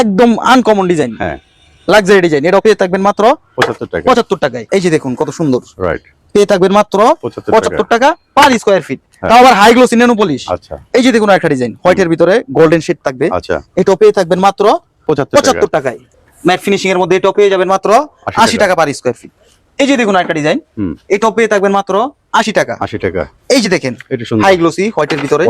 একদম uncommon design হ্যাঁ। Luxury design এটা পেয়ে থাকবেন মাত্র পঁচাত্তর টাকা। পঁচাত্তর টাকায়। এই যে দেখুন কত সুন্দর। রাইট পেয়ে থাকবেন মাত্র পঁচাত্তর টাকা। Per square feet. তাও আবার হাই গ্লোসি ন্যানো পলিশ আচ্ছা। এই যে দেখুন একটা ডিজাইন হোয়াইটের ভিতরে গোল্ডেন শেড থাকবে। আচ্ছা। এটাও পেয়ে থাকবেন মাত্র পঁচাত্তর টাকায়। ম্যাট ফিনিশিং এর মধ্যে এটাও পেয়ে যাবেন মাত্র আশি টাকা। পার স্কোয়ার ফিট এই যে দেখুন একটা ডিজাইন এটাও পেয়ে থাকবেন মাত্র আশি টাকা। আশি টাকা। এই যে দেখেন হাই গ্লোসি হোয়াইটের ভিতরে।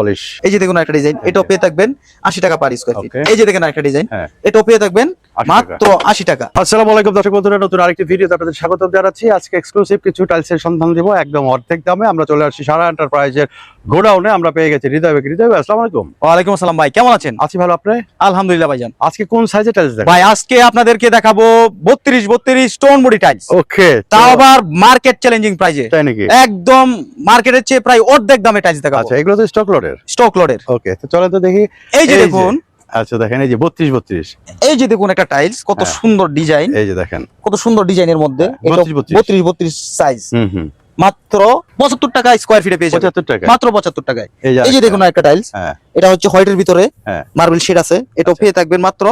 এই যে দেখুন একটা ডিজাইন এটাও পেয়ে থাকবেন আশি টাকা পার স্কোয়ার ফিট এই যে দেখেন একটা ডিজাইন হ্যাঁ। এটাও পেয়ে থাকবেন মাত্র আশি টাকা। আসসালামু আলাইকুম দর্শক বন্ধুরা নতুন আরেকটি ভিডিওতে আপনাদের স্বাগত জানাচ্ছি। আজকে এক্সক্লুসিভ কিছু টাইলসের সন্ধান দিব একদম অর্ধেক দামে। আমরা চলে আসছি সারা এন্টারপ্রাইজের গোডাউনে আমরা পেয়ে গেছি হৃদয় বেক হৃদয় ভাই, আসসালামু আলাইকুম। ওয়ালাইকুম আসসালাম ভাই কেমন আছেন? আছি ভালো আপনি? আলহামদুলিল্লাহ ভাইজান আজকে কোন সাইজের টাইলস ভাই আজকে আপনাদেরকে দেখাবো বত্রিশ বত্রিশ স্টোন বডি টাইলস ওকে তাও আবার মার্কেট চ্যালেঞ্জিং প্রাইজে তাই নাকি? একদম মার্কেটের চেয়ে প্রায় অর্ধেক দামে টাইলস দেখাবো। আচ্ছা এগুলো তো স্টক লোডের স্টক লোডের ওকে তো চলেন তো দেখি। এই যে দেখুন। আচ্ছা দেখেন এই যে বত্রিশ বত্রিশ। এই যে দেখুন একটা টাইলস কত হ্যাঁ। সুন্দর ডিজাইন। এই যে দেখেন। কত সুন্দর ডিজাইনের মধ্যে। হ্যাঁ, 32 32 বত্রিশ। বত্রিশ সাইজ হুম হুম। মাত্র পঁচাত্তর টাকা স্কোয়ার ফিটে পেয়ে যাবে পঁচাত্তর টাকা মাত্র পঁচাত্তর টাকায়। এই যে দেখুন একটা টাইলস হ্যাঁ। এটা হচ্ছে হোয়াইটের ভিতরে মার্বেল শেড আছে। এটা পেয়ে থাকবেন মাত্র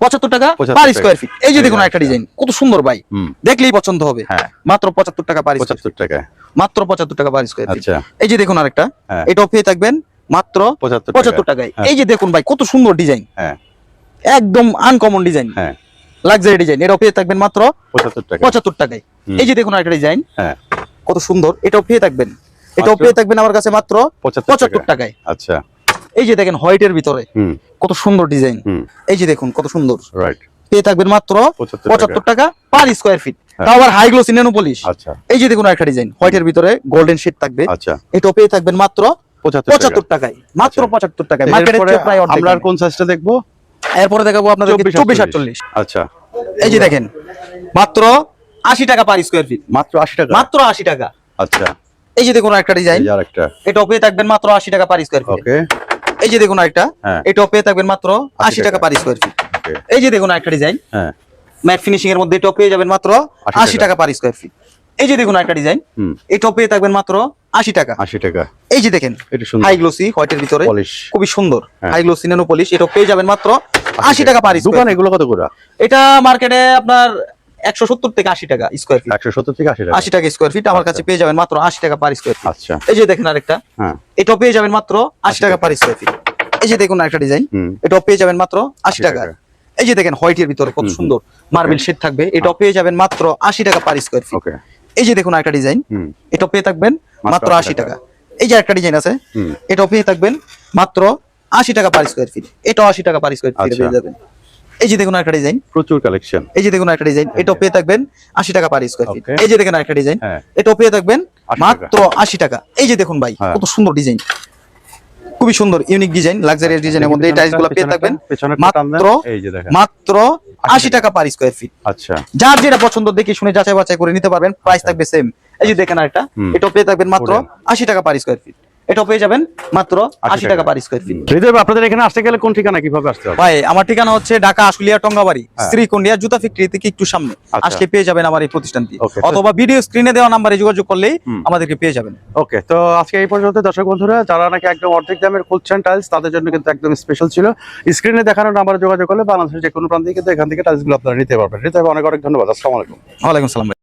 পঁচাত্তর টাকা পার স্কোয়ার ফিট এই যে দেখুন একটা। ডিজাইন কত সুন্দর ভাই। দেখলেই পছন্দ হবে। হ্যাঁ। মাত্র পঁচাত্তর টাকা পার পঁচাত্তর টাকা। মাত্র পঁচাত্তর টাকা পার স্কোয়ার ফিট আচ্ছা। এই যে দেখুন আরেকটা এটাও পেয়ে থাকবেন মাত্র পঁচাত্তর টাকায়। এই যে দেখুন ভাই কত সুন্দর ডিজাইন হ্যাঁ। একদম আনকমন ডিজাইন হ্যাঁ। লাক্সারি ডিজাইন এটাও পেয়ে থাকবেন মাত্র পঁচাত্তর টাকা পঁচাত্তর টাকায়। এই যে দেখুন একটা ডিজাইন হ্যাঁ। কত সুন্দর এটাও পেয়ে থাকবেন। এটাও পেয়ে থাকবেন আমার কাছে মাত্র পঁচাত্তর টাকায়। আচ্ছা। এই যে দেখেন হোয়াইটের ভিতরে কত সুন্দর ডিজাইন এই যে দেখুন কত সুন্দর। রাইট পেয়ে থাকবেন মাত্র পঁচাত্তর টাকা। Per square feet. তাও আবার হাই গ্লোসি ন্যানো পলিশ আচ্ছা। এই যে দেখুন একটা ডিজাইন হোয়াইটের ভিতরে গোল্ডেন শেড থাকবে। আচ্ছা। পেয়ে থাকবেন মাত্র পঁচাত্তর টাকায়। মাত্র আচ্ছা। পঁচাত্তর টাকায়। টাকা মার্কেটের প্রায় আমরা কোন সাইজটা দেখব? এরপরে দেখাবো চব্বিশ আটচল্লিশ আচ্ছা। এই যে দেখেন মাত্র আশি টাকা পার স্কোয়ার ফিট মাত্র আশি টাকা? মাত্র আশি টাকা। আচ্ছা। এই যে দেখুন একটা ডিজাইন আরেকটা। পেয়ে থাকবেন মাত্র আশি টাকা পার স্কোয়ার ফিট এই যে দেখুন একটা হ্যাঁ। এটাও পেয়ে থাকবেন মাত্র আশি টাকা। পার স্কোয়ার ফিট এই যে দেখুন একটা ডিজাইন ম্যাট ফিনিশিং এর মধ্যে এটাও পেয়ে যাবেন মাত্র আশি টাকা। পার স্কোয়ার ফিট এই যে দেখুন একটা ডিজাইন এটাও পেয়ে থাকবেন মাত্র আশি টাকা। আশি টাকা। এই যে দেখেন এটা হাই গ্লোসি হোয়াইটের ভিতরে। খুবই সুন্দর। হাই গ্লোসি ন্যানো পলিশ এটাও পেয়ে যাবেন মাত্র আশি টাকা। পার দোকান স্কোয়ার এগুলো কত করে? এটা মার্কেটে আপনার একশো সত্তর থেকে আশি টাকা স্কোয়ার ফিট একশো সত্তর থেকে আশি টাকা। আশি টাকা স্কোয়ার ফিট আমার কাছে পেয়ে যাবেন মাত্র আশি টাকা পার স্কোয়ার ফিট আচ্ছা। এই যে দেখেন আরেকটা। হ্যাঁ। এটাও পেয়ে যাবেন মাত্র আশি টাকা পার স্কোয়ার ফিট এই যে দেখুন একটা ডিজাইন এটাও পেয়ে যাবেন মাত্র আশি 80 টাকা। এই যে দেখেন হোয়াইটের ভিতরে কত। সুন্দর মার্বেল শেড থাকবে। এটাও পেয়ে যাবেন মাত্র আশি টাকা পার স্কোয়ার ফিট ওকে এই যে দেখুন একটা ডিজাইন এটাও পেয়ে থাকবেন মাত্র মাত্র 80 আশি টাকা। এই যে একটা ডিজাইন আছে। এটাও পেয়ে থাকবেন মাত্র আশি টাকা পার স্কোয়ার ফিট এটাও আশি টাকা পার স্কোয়ার ফিট আচ্ছা। পেয়ে যাবেন। এই যে দেখুন একটা ডিজাইন প্রচুর কালেকশন এই যে দেখুন একটা ডিজাইন এটা পেয়ে থাকবেন আশি টাকা পার স্কোয়ার ফিট এই যে দেখেন একটা ডিজাইন এটা পেয়ে থাকবেন মাত্র আশি টাকা। এই যে দেখুন ভাই হ্যাঁ। কত সুন্দর ডিজাইন খুবই সুন্দর ইউনিক ডিজাইন লাক্সারিয়াস ডিজাইনের মধ্যে এই টাইলসগুলো পেয়ে থাকবেন মাত্র এই যে দেখেন। মাত্র আশি টাকা পার স্কোয়ার ফিট আচ্ছা। যার যেটা পছন্দ দেখে শুনে যাচাই বাছাই করে নিতে পারবেন প্রাইস থাকবে সেম এই যে দেখেন একটা এটা পেয়ে থাকবেন মাত্র। আশি টাকা পার স্কোয়ার ফিট এটাও পেয়ে যাবেন মাত্র আশি টাকা। পার স্কোয়ার ফিট হৃদয় আপনাদের এখানে আসতে গেলে কোন ঠিকানা কীভাবে আসতে হবে? ভাই আমার ঠিকানা হচ্ছে ঢাকা আশুলিয়া টঙ্গাবাড়ি হ্যাঁ। শ্রীকুন্ডিয়া জুতা ফ্যাক্টরি থেকে একটু সামনে। আচ্ছা। আসলে পেয়ে যাবেন আমার এই প্রতিষ্ঠানটি। অথবা ভিডিও স্ক্রিনে দেওয়া নাম্বারে যোগাযোগ করলেই আমাদেরকে পেয়ে যাবেন। ওকে তো আজকে এই পর্যন্ত দর্শক বন্ধুরা যারা নাকি একদম অর্ধেক দামের খুঁজছেন টাইলস তাদের জন্য কিন্তু একদম স্পেশাল ছিল। স্ক্রিনে দেখানোর নাম্বারে যোগাযোগ করলে বাংলাদেশের যে কোনো প্রান্তে কিন্তু এখান থেকে টাইলসগুলো আপনারা নিতে পারবেন। হৃদয় অনেক অনেক ধন্যবাদ। আসসালামু আলাইকুম। ওয়ালাইকুম সালাম ভাই।